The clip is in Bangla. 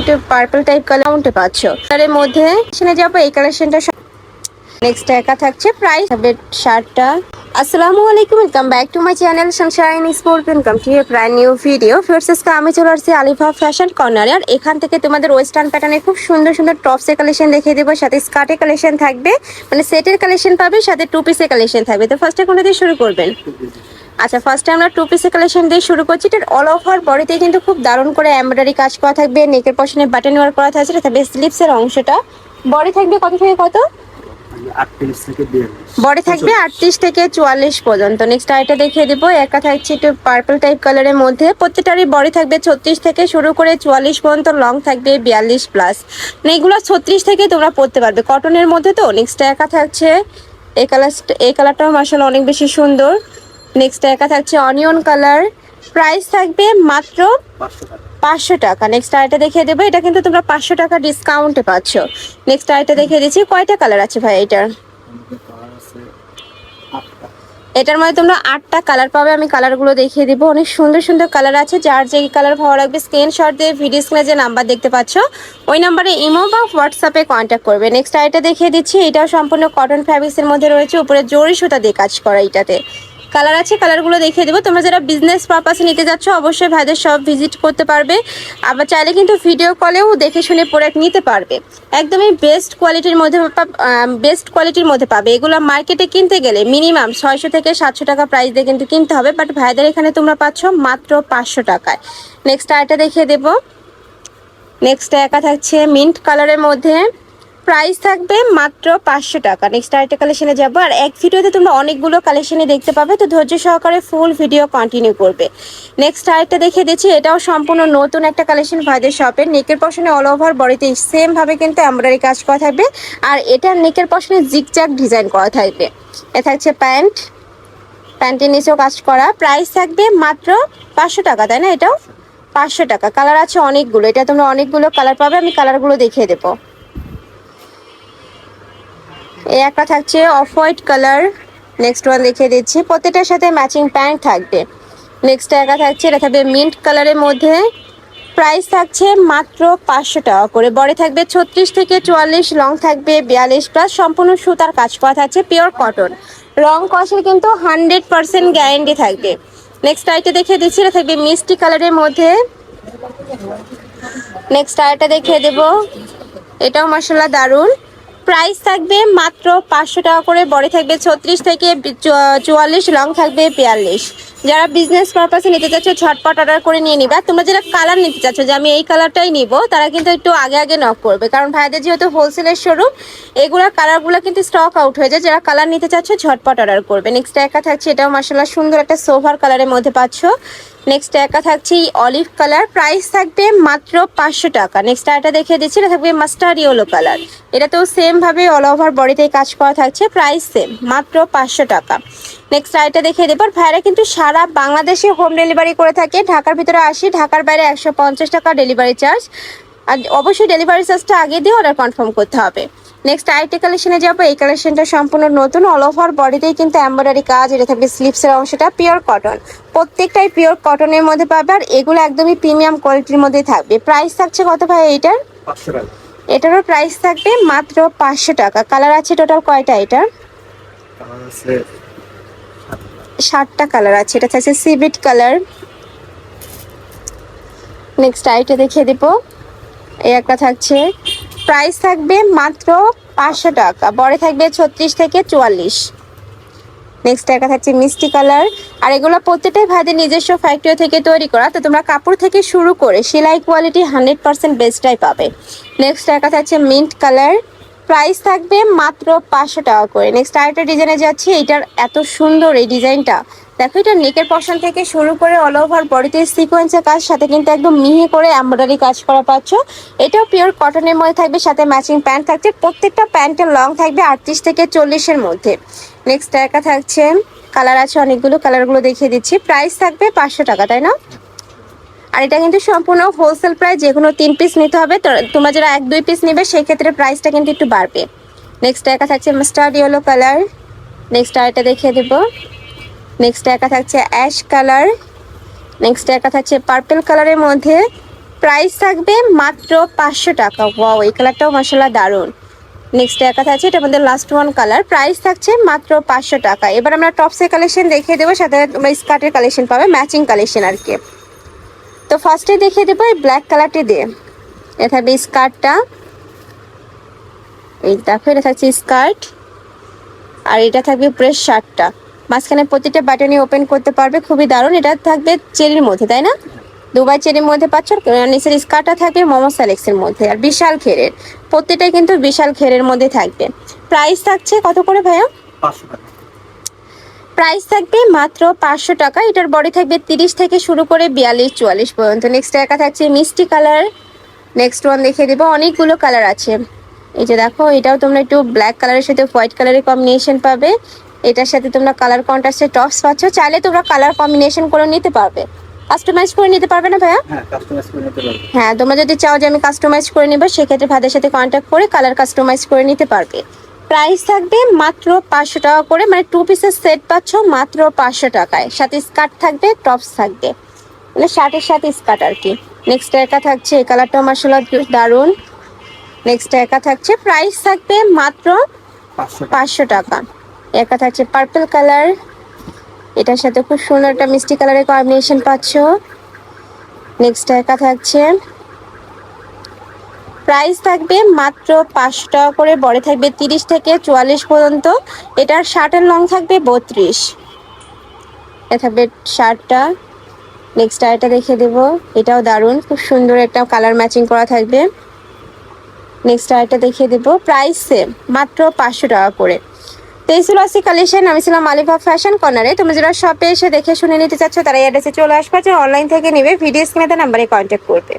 একটু পার্পল টাইপ কালার উঠে পাচ্ছ। কালারের মধ্যে সেখানে যাব, এই কালেকশনটা নেক্সট একা থাকছে প্রাইস শার্টটা আসসালামু আলাইকুম welcome back to my channel sunshine sport welcome to a brand new video ফার্স্টে আমি চলে আসছি আলিফা ফ্যাশন কর্নারে আর এখান থেকে তোমাদের ওয়েস্টার্ন প্যাটার্নে খুব সুন্দর সুন্দর টপসের কালেকশন দেখিয়ে দেবো, সাথে স্কার্টের কালেকশন থাকবে। মানে সেটের কালেকশন পাবে, সাথে টু পিসের কালেকশন থাকবে। তো ফার্স্টে কোনটা দিয়ে শুরু করবেন? আচ্ছা ফার্স্টে আমরা টু পিসের কালেকশন দিয়ে শুরু করছি। এটার অল ওভার বডিতে কিন্তু খুব দারুণ করে এমব্রয়ডারি কাজ করা থাকবে নেকের পশনে বাটন ওয়ার করা থাকছে থাকবে স্লিপসের অংশটা। বডি থাকবে কত থেকে কত? বডি থাকবে আটত্রিশ থেকে চুয়াল্লিশ পর্যন্ত। নেক্সট আইটা দেখিয়ে দিব। একা থাকছে একটু পার্পল টাইপ কালারের মধ্যে। প্রত্যেকটারই বডি থাকবে ছত্রিশ থেকে শুরু করে চুয়াল্লিশ পর্যন্ত লং থাকবে বিয়াল্লিশ প্লাস মানে এগুলো ছত্রিশ থেকে তোমরা পড়তে পারবে। কটনের মধ্যে তো নেক্সট একা থাকছে। এই কালার এই কালারটাও মার্শাল অনেক বেশি সুন্দর। নেক্সট একা থাকছে অনিয়ন কালার প্রাইস থাকবে মাত্র পাঁচশো টাকা। নেক্সট আইটা দেখিয়ে দেবো। এটা কিন্তু তোমরা পাঁচশো টাকা ডিসকাউন্টে পাচ্ছ। নেক্সট আইটা দেখিয়ে দিচ্ছি, কয়টা কালার আছে ভাই এটার এটার মধ্যে তোমরা আটটা কালার পাবে। আমি কালারগুলো দেখিয়ে দিব। অনেক সুন্দর সুন্দর কালার আছে। যার যে কালার ভালো লাগবে স্ক্রিনশট দিয়ে ভিডিও স্ক্রিনে যে নাম্বার দেখতে পাচ্ছ, ওই নাম্বারে ইমো বা হোয়াটসঅ্যাপে কন্ট্যাক্ট করবে। নেক্সট আইটা দেখিয়ে দিচ্ছি, এটাও সম্পূর্ণ কটন ফ্যাব্রিক্সের মধ্যে রয়েছে। উপরে জরি সুতা দিয়ে কাজ করা এটাতে কালার আছে কালারগুলো দেখিয়ে দেবো। তোমরা যারা বিজনেস পারপাসে নিতে যাচ্ছ, অবশ্যই ভাইদের সব ভিজিট করতে পারবে। আবার চাইলে কিন্তু ভিডিও কলেও দেখে শুনে প্রোডাক্ট নিতে পারবে। একদমই বেস্ট কোয়ালিটির মধ্যে বেস্ট কোয়ালিটির মধ্যে পাবে। এগুলো মার্কেটে কিনতে গেলে মিনিমাম ছয়শো থেকে সাতশো টাকা প্রাইস দিয়ে কিন্তু কিনতে হবে। বাট ভাইদের এখানে তোমরা পাচ্ছ মাত্র পাঁচশো টাকায়। নেক্সট আরেকটা দেখিয়ে দেবো। নেক্সট একা থাকছে মিন্ট কালারের মধ্যে। প্রাইস থাকবে মাত্র পাঁচশো টাকা। নেক্সট আরেকটা কালেকশনে যাব। আর এক ভিডিওতে তোমরা অনেকগুলো কালেকশনে দেখতে পাবে, তো ধৈর্য সহকারে ফুল ভিডিও কন্টিনিউ করবে। নেক্সট আরেকটা দেখে দিচ্ছি, এটাও সম্পূর্ণ নতুন একটা কালেকশন ভাইদের শপের নেকের পশনে অল ওভার বডিতে সেমভাবে কিন্তু এমব্রয়ডারি কাজ করা থাকবে। আর এটার নেকের পশনে জিগজ্যাগ ডিজাইন করা থাকবে। এ থাকছে প্যান্ট প্যান্টের নিচেও কাজ করা। প্রাইস থাকবে মাত্র পাঁচশো টাকা, তাই না এটাও? পাঁচশো টাকা। কালার আছে অনেকগুলো। এটা তোমরা অনেকগুলো কালার পাবে, আমি কালারগুলো দেখিয়ে দেবো। এই একটা থাকছে off white colour. Next one দেখিয়ে দিচ্ছি। প্রত্যেকটার সাথে ম্যাচিং প্যান্ট থাকবে। নেক্সট একা থাকছে, এটা থাকবে মিন্ট কালারের মধ্যে। প্রাইস থাকছে মাত্র পাঁচশো টাকা করে। বড়ে থাকবে ছত্রিশ থেকে চুয়াল্লিশ লং থাকবে বিয়াল্লিশ প্লাস সম্পূর্ণ সুতার কাজ করা থাকছে পিওর কটন রং কষের কিন্তু হান্ড্রেড পার্সেন্ট গ্যারেন্টি থাকবে। নেক্সট আইটা দেখিয়ে দিচ্ছি, এটা থাকবে মিষ্টি কালারের মধ্যে। নেক্সট আইটা দেখিয়ে দেবো। এটাও মশলা দারুণ। প্রাইস থাকবে মাত্র পাঁচশো টাকা করে, বড়ি থাকবে ছত্রিশ থেকে চুয়াল্লিশ, লং থাকবে বিয়াল্লিশ। যারা বিজনেস পারপাসে নিতে চাচ্ছ ঝটপট অর্ডার করে নিয়ে নিবে। তোমরা যারা কালার নিতে চাচ্ছ যে আমি এই কালারটাই নিব, তারা কিন্তু একটু আগে আগে নক করবে। কারণ ভাইদের যেহেতু হোলসেলের শোরুম এগুলোর কালারগুলো কিন্তু স্টক আউট হয়ে যায়। যারা কালার নিতে চাচ্ছ ঝটপট অর্ডার করবে। নেক্সট একা থাকছে, এটাও মাসাল্লাহ সুন্দর একটা সোভার কালারের মধ্যে পাচ্ছ। নেক্সট একা থাকছে অলিভ কালার প্রাইস থাকবে মাত্র পাঁচশো টাকা। নেক্সট আরেকটা দেখে দিচ্ছি, এটা থাকবে মাস্টার ইয়েলো কালার এটা তো সেম ভাবে অল ওভার বডিতে কাজ করা থাকছে প্রাইস সেম মাত্র পাঁচশো টাকা। নেক্সট আরেকটা দেখিয়ে দেবো, ভাইরা কিন্তু সারা বাংলাদেশে হোম ডেলিভারি করে থাকে। ঢাকার ভিতরে আসি, ঢাকার বাইরে একশো পঞ্চাশ টাকা ডেলিভারি চার্জ আর অবশ্যই ডেলিভারি চার্জটা আগে দিয়ে অর্ডার কনফার্ম করতে হবে। নেক্সট আইটি কালেকশনে যাব। এই কালেকশনটা সম্পূর্ণ নতুন অল ওভার বডিতেই কিন্তু এমব্রয়ডারি কাজ। এটা থাকবে স্লিপসের অংশটা পিওর কটন প্রত্যেকটাই পিওর কটনের মধ্যে পাবে আর এগুলো একদমই প্রিমিয়াম কোয়ালিটির মধ্যেই থাকবে। প্রাইস থাকছে কত ভাই এইটার? এটারও প্রাইস থাকবে মাত্র পাঁচশো টাকা। কালার আছে টোটাল কয়টা এটার? ষাটটা কালার আছে। এটা থাকছে সিভিট কালার নেক্সট আইটা দেখিয়ে দিব। এই একটা থাকছে প্রাইস থাকবে মাত্র পাঁচশো টাকা বড় থাকবে ছত্রিশ থেকে চুয়াল্লিশ। নেক্সট একটা থাকছে মিষ্টি কালার, আর এগুলো প্রত্যেকটাই ভাইদের নিজস্ব ফ্যাক্টরি থেকে তৈরি করা। তো তোমরা কাপড় থেকে শুরু করে সেলাই কোয়ালিটি হান্ড্রেড পারসেন্ট বেস্টটাই পাবে। নেক্সট একটা থাকছে মিন্ট কালার প্রাইস থাকবে মাত্র পাঁচশো টাকা করে। নেক্সট আরেকটা ডিজাইনে যাচ্ছি এটার এত সুন্দর এই ডিজাইনটা দেখো, এটা নেকের পশন থেকে শুরু করে অল ওভার বডিতে সিকোয়েন্সের কাজ, সাথে কিন্তু একদম মিহি করে এমব্রয়ডারি কাজ করা পাচ্ছ। এটাও পিওর কটনের মধ্যে থাকবে, সাথে ম্যাচিং প্যান্ট থাকছে, প্রত্যেকটা প্যান্টের লং থাকবে আটত্রিশ থেকে চল্লিশের মধ্যে। নেক্সট একা থাকছে কালার আছে অনেকগুলো কালারগুলো দেখিয়ে দিচ্ছি। প্রাইস থাকবে পাঁচশো টাকা, তাই না? আর এটা কিন্তু সম্পূর্ণ হোলসেল প্রাইস যে কোনো তিন পিস নিতে হবে। তোমরা যারা এক, দুই পিস নেবে সেই ক্ষেত্রে প্রাইসটা কিন্তু একটু বাড়বে। নেক্সট একা থাকছে মাস্টার্ড ইয়েলো কালার নেক্সট আরেকটা দেখিয়ে দেবো। নেক্সট একা থাকছে অ্যাশ কালার নেক্সট একা থাকছে পার্পেল কালারের মধ্যে। প্রাইস থাকবে মাত্র পাঁচশো টাকা। ওয়াও এই কালারটাও মশলা দারুণ। নেক্সট একা থাকছে, এটা আমাদের লাস্ট ওয়ান কালার প্রাইস থাকছে মাত্র পাঁচশো টাকা। এবার আমরা টপসের কালেকশন দেখিয়ে দেবো, সাথে তোমরা স্কার্টের কালেকশন পাবে ম্যাচিং কালেকশন আর কি। তো ফার্স্টে দেখিয়ে দেবো এই ব্ল্যাক কালারটি দিয়ে। এটা থাকবে স্কার্টটা এই দেখো, এটা থাকছে স্কার্ট আর এটা থাকবে প্রেস শার্টটা মাঝখানে প্রতিটা বাটনই ওপেন করতে পারবে, খুবই দারুণ। এটা থাকবে চেরির মধ্যে, তাই না? দুবাই চেরির মধ্যে পাচ্ছ নিচের স্কার্টটা থাকবে মোমো স্যালেক্সের মধ্যে, আর বিশাল ঘেরের প্রত্যেকটাই কিন্তু বিশাল ঘেরের মধ্যে থাকবে। প্রাইস থাকছে কত করে ভাইয়া? প্রাইস থাকবে মাত্র পাঁচশো টাকা। এটার বডি থাকবে তিরিশ থেকে শুরু করে বিয়াল্লিশ চুয়াল্লিশ পর্যন্ত। নেক্সট একা থাকছে মিষ্টি কালার নেক্সট ওয়ান দেখিয়ে দেবো অনেকগুলো কালার আছে। এই যে দেখো এটাও তোমরা একটু ব্ল্যাক কালারের সাথে হোয়াইট কালারের কম্বিনেশন পাবে। এটার সাথে তোমরা কালার কন্ট্রাস্টের টপস পাচ্ছ। চাইলে তোমরা কালার কম্বিনেশন করে নিতে পারবে। কাস্টমাইজ করে নিতে পারবে না ভাইয়া? হ্যাঁ কাস্টমাইজ করে নিতে পারব। হ্যাঁ তোমরা যদি চাও যে আমি কাস্টমাইজ করে নিবো সেক্ষেত্রে ভাইদের সাথে কন্ট্যাক্ট করে কালার কাস্টমাইজ করে নিতে পারবে। প্রাইস থাকবে মাত্র পাঁচশো টাকা করে মানে টু পিসের সেট পাচ্ছ মাত্র পাঁচশো টাকায়। সাথে স্কার্ট থাকবে টপস থাকবে। মানে শার্টের সাথে স্কার্ট আর কি। নেক্সট একা থাকছে এই কালারটা মার্শাল দারুণ। নেক্সট একা থাকছে প্রাইস থাকবে মাত্র পাঁচশো টাকা। পাঁচশো টাকা। একা থাকছে পার্পল কালার এটার সাথে খুব সুন্দর একটা মিষ্টি কালারের কম্বিনেশন পাচ্ছ। নেক্সট একা থাকছে প্রাইস থাকবে মাত্র পাঁচশো টাকা করে, বড় থাকবে তিরিশ থেকে চুয়াল্লিশ পর্যন্ত। এটার শার্টের লং থাকবে বত্রিশ। এটা থাকবে শার্টটা। নেক্সট আরেকটা দেখে দেবো। এটাও দারুণ, খুব সুন্দর একটা কালার ম্যাচিং করা থাকবে। নেক্সট আরেকটা দেখিয়ে দেবো। প্রাইস সেম মাত্র পাঁচশো টাকা করে। তেইশুল আশি কালেকশন আমি ছিলাম আলিফা ফ্যাশন কর্নারে তুমি যারা শপে এসে দেখে শুনে নিতে চাচ্ছ, তারা অ্যাড্রেসে চলে আসবে। অনলাইন থেকে নেবে ভিডিও স্ক্রিনে নাম্বারে কন্ট্যাক্ট করবে।